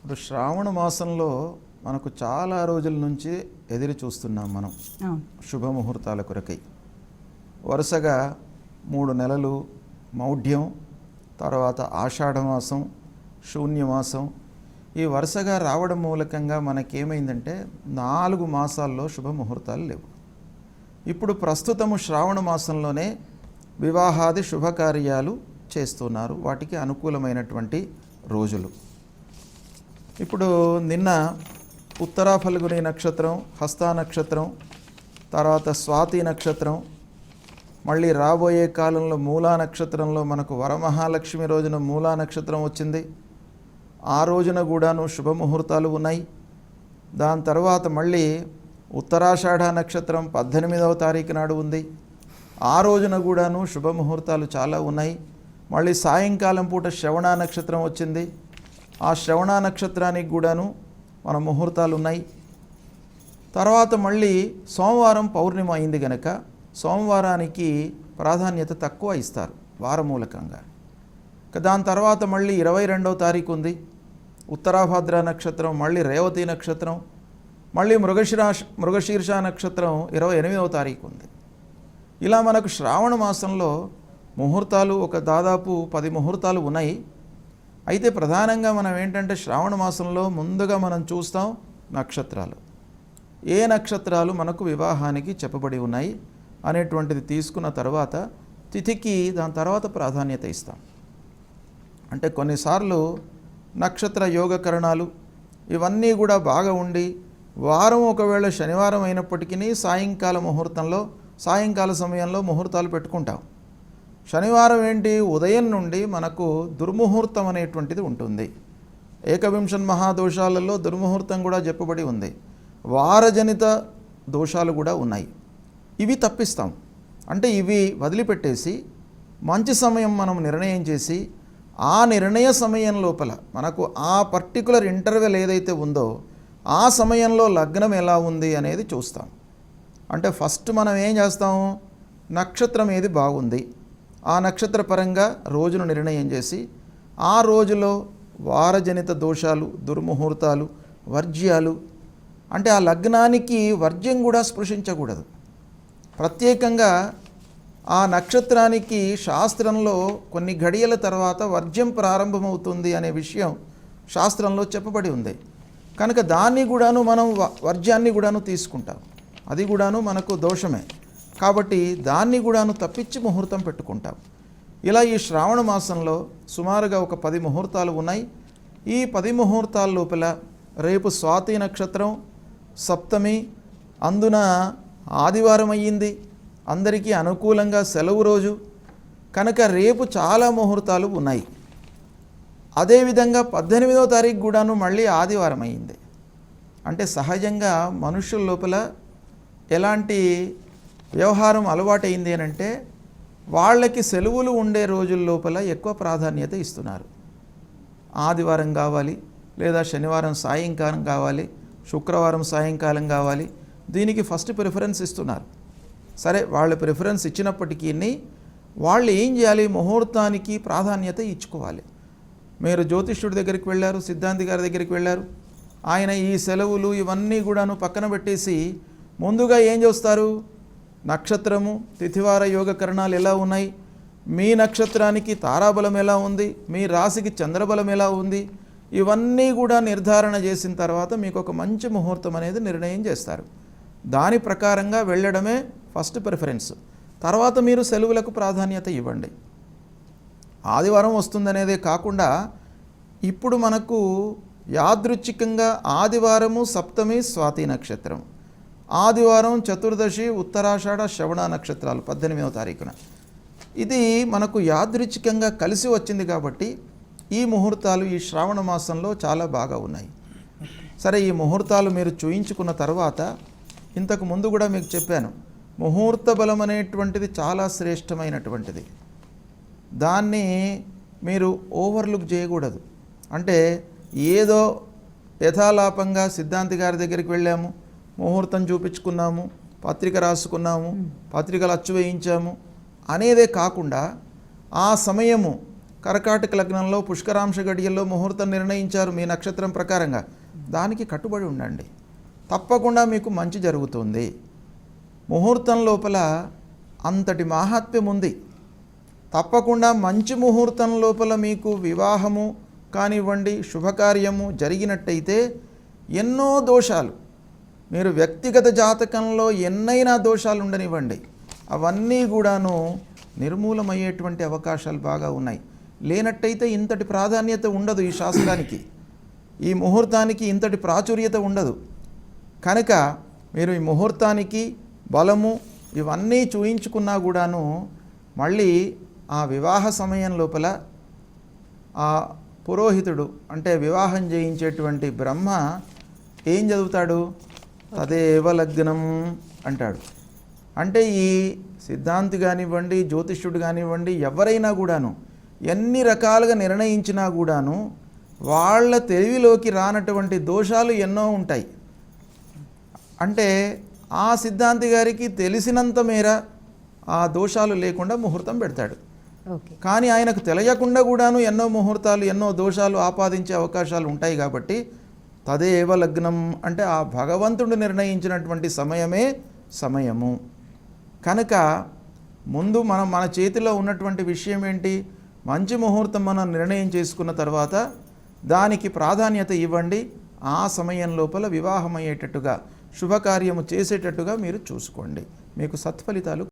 ఇప్పుడు శ్రావణ మాసంలో మనకు చాలా రోజుల నుంచి ఎదురు చూస్తున్నాం మనం శుభముహూర్తాల కొరకై. వరుసగా మూడు నెలలు మౌఢ్యం తర్వాత ఆషాఢమాసం శూన్యమాసం ఈ వరుసగా రావడం మూలకంగా మనకేమైందంటే నాలుగు మాసాల్లో శుభముహూర్తాలు లేవు. ఇప్పుడు ప్రస్తుతము శ్రావణ మాసంలోనే వివాహాది శుభకార్యాలు చేస్తున్నారు. వాటికి అనుకూలమైనటువంటి రోజులు. ఇప్పుడు నిన్న ఉత్తరా ఫల్గుని నక్షత్రం హస్తా నక్షత్రం తర్వాత స్వాతి నక్షత్రం మళ్ళీ రాబోయే కాలంలో మూలా నక్షత్రంలో మనకు వరమహాలక్ష్మి రోజున మూలా నక్షత్రం వచ్చింది. ఆ రోజున కూడాను శుభముహూర్తాలు ఉన్నాయి. దాని తర్వాత మళ్ళీ ఉత్తరాషాఢ నక్షత్రం పద్దెనిమిదవ తారీఖు నాడు ఉంది. ఆ రోజున కూడాను శుభముహూర్తాలు చాలా ఉన్నాయి. మళ్ళీ సాయంకాలం పూట శ్రవణ నక్షత్రం వచ్చింది. ఆ శ్రవణ నక్షత్రానికి కూడాను మన ముహూర్తాలు ఉన్నాయి తర్వాత మళ్ళీ సోమవారం పౌర్ణిమ అయింది గనక సోమవారానికి ప్రాధాన్యత తక్కువ ఇస్తారు వారమూలకంగా. దాని తర్వాత మళ్ళీ ఇరవై రెండవ తారీఖు ఉంది. ఉత్తరాభద్ర నక్షత్రం మళ్ళీ రేవతి నక్షత్రం మళ్ళీ మృగశిరా మృగశీర్ష నక్షత్రం ఇరవై ఎనిమిదవ తారీఖు ఉంది. ఇలా మనకు శ్రావణ మాసంలో ముహూర్తాలు ఒక దాదాపు పది ముహూర్తాలు ఉన్నాయి. అయితే ప్రధానంగా మనం ఏంటంటే శ్రావణ మాసంలో ముందుగా మనం చూస్తాం నక్షత్రాలు. ఏ నక్షత్రాలు మనకు వివాహానికి చెప్పబడి ఉన్నాయి అనేటువంటిది తీసుకున్న తర్వాత తిథికి దాని తర్వాత ప్రాధాన్యత ఇస్తాం. అంటే కొన్నిసార్లు నక్షత్ర యోగకరణాలు ఇవన్నీ కూడా బాగా ఉండి వారం ఒకవేళ శనివారం అయినప్పటికీ సాయంకాల ముహూర్తంలో సాయంకాల సమయంలో ముహూర్తాలు పెట్టుకుంటాం. శనివారం ఏంటి? ఉదయం నుండి మనకు దుర్ముహూర్తం అనేటువంటిది ఉంటుంది. ఏకవింశన్ మహాదోషాలలో దుర్ముహూర్తం కూడా చెప్పబడి ఉంది. వారజనిత దోషాలు కూడా ఉన్నాయి. ఇవి తప్పిస్తాం. అంటే ఇవి వదిలిపెట్టేసి మంచి సమయం మనం నిర్ణయం చేసి ఆ నిర్ణయ సమయం లోపల మనకు ఆ పర్టికులర్ ఇంటర్వెల్ ఏదైతే ఉందో ఆ సమయంలో లగ్నం ఎలా ఉంది అనేది చూస్తాం. అంటే ఫస్ట్ మనం ఏం చేస్తాము నక్షత్రం ఏది బాగుంది? ఆ నక్షత్ర పరంగా రోజును నిర్ణయం చేసి ఆ రోజులో వారజనిత దోషాలు దుర్ముహూర్తాలు వర్జ్యాలు అంటే ఆ లగ్నానికి వర్జ్యం కూడా స్పృశించకూడదు. ప్రత్యేకంగా ఆ నక్షత్రానికి శాస్త్రంలో కొన్ని ఘడియల తర్వాత వర్జ్యం ప్రారంభమవుతుంది అనే విషయం శాస్త్రంలో చెప్పబడి ఉంది. కనుక దాన్ని కూడాను మనం వ- వర్జ్యాన్ని కూడాను తీసుకుంటాం. అది కూడాను మనకు దోషమే. కాబట్టి దాన్ని కూడాను తప్పించి ముహూర్తం పెట్టుకుంటాం. ఇలా ఈ శ్రావణ మాసంలో సుమారుగా ఒక పది ముహూర్తాలు ఉన్నాయి. ఈ పది ముహూర్తాల లోపల రేపు స్వాతి నక్షత్రం సప్తమి అందున ఆదివారం అయ్యింది. అందరికీ అనుకూలంగా సెలవు రోజు. కనుక రేపు చాలా ముహూర్తాలు ఉన్నాయి. అదేవిధంగా పద్దెనిమిదవ తారీఖు కూడాను మళ్ళీ ఆదివారం అయింది అంటే సహజంగా మనుషుల లోపల ఎలాంటి వ్యవహారం అలవాటైంది అని అంటే వాళ్ళకి సెలవులు ఉండే రోజుల లోపల ఎక్కువ ప్రాధాన్యత ఇస్తున్నారు. ఆదివారం కావాలి లేదా శనివారం సాయంకాలం కావాలి శుక్రవారం సాయంకాలం కావాలి దీనికి ఫస్ట్ ప్రిఫరెన్స్ ఇస్తున్నారు. సరే వాళ్ళ ప్రిఫరెన్స్ ఇచ్చినప్పటికీ వాళ్ళు ఏం చేయాలి? ముహూర్తానికి ప్రాధాన్యత ఇచ్చుకోవాలి. మీరు జ్యోతిష్యుడి దగ్గరికి వెళ్ళారు సిద్ధాంతి గారి దగ్గరికి వెళ్ళారు ఆయన ఈ సెలవులు ఇవన్నీ కూడాను పక్కన పెట్టేసి ముందుగా ఏం చేస్తారు? నక్షత్రము తిథివార యోగకరణాలు ఎలా ఉన్నాయి? మీ నక్షత్రానికి తారాబలం ఎలా ఉంది? మీ రాశికి చంద్రబలం ఎలా ఉంది? ఇవన్నీ కూడా నిర్ధారణ చేసిన తర్వాత మీకు ఒక మంచి ముహూర్తం అనేది నిర్ణయం చేస్తారు. దాని ప్రకారంగా వెళ్ళడమే ఫస్ట్ ప్రిఫరెన్స్. తర్వాత మీరు సెలవులకు ప్రాధాన్యత ఇవ్వండి. ఆదివారం వస్తుందనేదే కాకుండా ఇప్పుడు మనకు యాదృచ్ఛికంగా ఆదివారము సప్తమి స్వాతి నక్షత్రం. ఆదివారం చతుర్దశి ఉత్తరాషాఢ శ్రవణ నక్షత్రాలు పద్దెనిమిదవ తారీఖున. ఇది మనకు యాదృచ్ఛికంగా కలిసి వచ్చింది కాబట్టి ఈ ముహూర్తాలు ఈ శ్రావణ మాసంలో చాలా బాగా ఉన్నాయి. సరే ఈ ముహూర్తాలు మీరు చూయించుకున్న తర్వాత ఇంతకు ముందు కూడా మీకు చెప్పాను ముహూర్త బలం అనేటువంటిది చాలా శ్రేష్టమైనటువంటిది. దాన్ని మీరు ఓవర్లుక్ చేయకూడదు. అంటే ఏదో యథాలాపంగా సిద్ధాంతి గారి దగ్గరికి వెళ్ళాము ముహూర్తం చూపించుకున్నాము పత్రిక రాసుకున్నాము పత్రికలు అచ్చు వేయించాము అనేదే కాకుండా ఆ సమయము కరకాటక లగ్నంలో పుష్కరాంశ గడియల్లో ముహూర్తం నిర్ణయించారు మీ నక్షత్రం ప్రకారంగా. దానికి కట్టుబడి ఉండండి. తప్పకుండా మీకు మంచి జరుగుతుంది. ముహూర్తం లోపల అంతటి మాహాత్మ్యం ఉంది. తప్పకుండా మంచి ముహూర్తం లోపల మీకు వివాహము కానివ్వండి శుభకార్యము జరిగినట్టయితే ఎన్నో దోషాలు మీరు వ్యక్తిగత జాతకంలో ఎన్నైనా దోషాలు ఉండనివ్వండి. అవన్నీ కూడాను నిర్మూలమయ్యేటువంటి అవకాశాలు బాగా ఉన్నాయి. లేనట్టయితే ఇంతటి ప్రాధాన్యత ఉండదు ఈ శాస్త్రానికి. ఈ ముహూర్తానికి ఇంతటి ప్రాచుర్యత ఉండదు. కనుక మీరు ఈ ముహూర్తానికి బలము ఇవన్నీ చూయించుకున్నా కూడాను మళ్ళీ ఆ వివాహ సమయం లోపల ఆ పురోహితుడు అంటే వివాహం చేయించేటువంటి బ్రహ్మ ఏం చదువుతాడు? తదేవ లగ్నం అంటాడు. అంటే ఈ సిద్ధాంతి కానివ్వండి జ్యోతిష్యుడు కానివ్వండి ఎవరైనా కూడాను ఎన్ని రకాలుగా నిర్ణయించినా కూడాను వాళ్ళ తెలివిలోకి రానటువంటి దోషాలు ఎన్నో ఉంటాయి. అంటే ఆ సిద్ధాంతి గారికి తెలిసినంత మేర ఆ దోషాలు లేకుండా ముహూర్తం పెడతాడు. కానీ ఆయనకు తెలియకుండా కూడాను ఎన్నో ముహూర్తాలు ఎన్నో దోషాలు ఆపాదించే అవకాశాలు ఉంటాయి కాబట్టి తదేవ లగ్నం అంటే ఆ భగవంతుడు నిర్ణయించినటువంటి సమయమే సమయము. కనుక ముందు మనం మన చేతిలో ఉన్నటువంటి విషయం ఏంటి? మంచి ముహూర్తం మనం నిర్ణయం చేసుకున్న తర్వాత దానికి ప్రాధాన్యత ఇవ్వండి. ఆ సమయం లోపల వివాహం అయ్యేటట్టుగా శుభకార్యము చేసేటట్టుగా మీరు చూసుకోండి. మీకు సత్ఫలితాలు